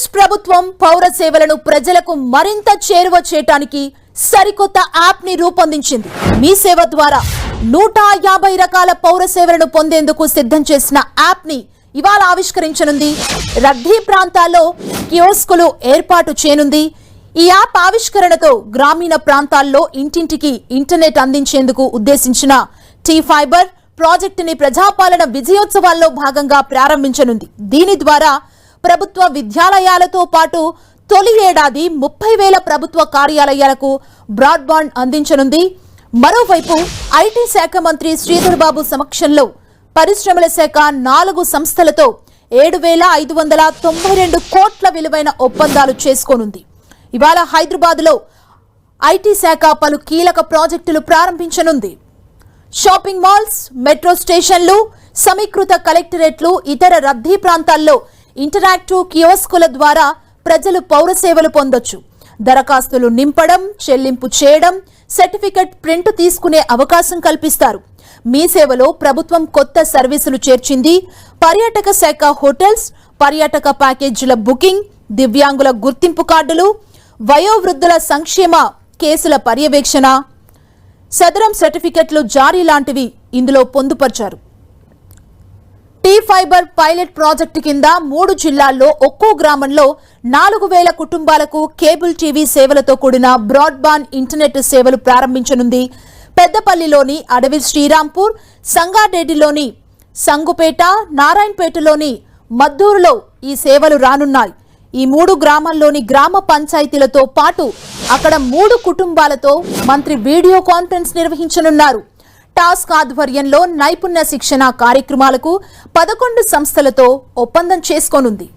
TRS ప్రభుత్వం పౌర సేవలను ప్రజలకు మరింత చేరువ చేయటానికి సరికొత్త యాప్ని రూపొందించింది. మీ సేవ ద్వారా నూట యాభై రకాల పౌర సేవలను పొందేందుకు సిద్ధం చేసిన యాప్ని ఇవాళ ఆవిష్కరించనుంది. రద్దీ ప్రాంతాల్లో కియోస్కులు ఏర్పాటు చేయనుంది. ఈ యాప్ ఆవిష్కరణతో గ్రామీణ ప్రాంతాల్లో ఇంటింటికి ఇంటర్నెట్ అందించేందుకు ఉద్దేశించిన టీ ఫైబర్ ప్రాజెక్టుని ప్రజాపాలన విజయోత్సవాల్లో భాగంగా ప్రారంభించనుంది. దీని ద్వారా ప్రభుత్వ విద్యాలయాలతో పాటు తొలి ఏడాది ముప్పై వేల ప్రభుత్వ కార్యాలయాలకు బ్రాడ్బాండ్ అందించనుంది. మరోవైపు ఐటీ శాఖ మంత్రి శ్రీధర్ బాబు సమక్షంలో పరిశ్రమల శాఖ నాలుగు సంస్థలతో ఏడు వేల ఐదు వందల తొంభై రెండు కోట్ల విలువైన ఒప్పందాలు చేసుకోనుంది. ఇవాళ హైదరాబాద్లో ఐటీ శాఖ పలు కీలక ప్రాజెక్టులు ప్రారంభించనుంది. షాపింగ్ మాల్స్ మెట్రో స్టేషన్లు సమీకృత కలెక్టరేట్లు ఇతర రద్దీ ప్రాంతాల్లో ఇంటరాక్టివ్ కియోస్కుల ద్వారా ప్రజలు పౌర సేవలు పొందొచ్చు. దరఖాస్తులు నింపడం చెల్లింపు చేయడం సర్టిఫికెట్ ప్రింట్ తీసుకునే అవకాశం కల్పిస్తారు. మీ సేవలో ప్రభుత్వం కొత్త సర్వీసులు చేర్చింది. పర్యాటక శాఖ హోటల్స్ పర్యాటక ప్యాకేజీల బుకింగ్ దివ్యాంగుల గుర్తింపు కార్డులు వయోవృద్ధుల సంక్షేమ కేసుల పర్యవేక్షణ సదరం సర్టిఫికెట్లు జారీ లాంటివి ఇందులో పొందుపరిచారు. టీ ఫైబర్ పైలట్ ప్రాజెక్టు కింద మూడు జిల్లాల్లో ఒక్కో గ్రామంలో నాలుగు వేల కుటుంబాలకు కేబుల్ టీవీ సేవలతో కూడిన బ్రాడ్బాండ్ ఇంటర్నెట్ సేవలు ప్రారంభించనుంది. పెద్దపల్లిలోని అడవి శ్రీరాంపూర్ సంగారెడ్డిలోని సంగుపేట నారాయణపేటలోని మద్దూరులో ఈ సేవలు రానున్నాయి. ఈ మూడు గ్రామాల్లోని గ్రామ పంచాయతీలతో పాటు అక్కడ మూడు కుటుంబాలతో మంత్రి వీడియో కాన్ఫరెన్స్ నిర్వహించనున్నారు. టాస్క్ ఆధ్వర్యంలో నైపుణ్య శిక్షణ కార్యక్రమాలకు పదకొండు సంస్థలతో ఒప్పందం చేసుకోనుంది.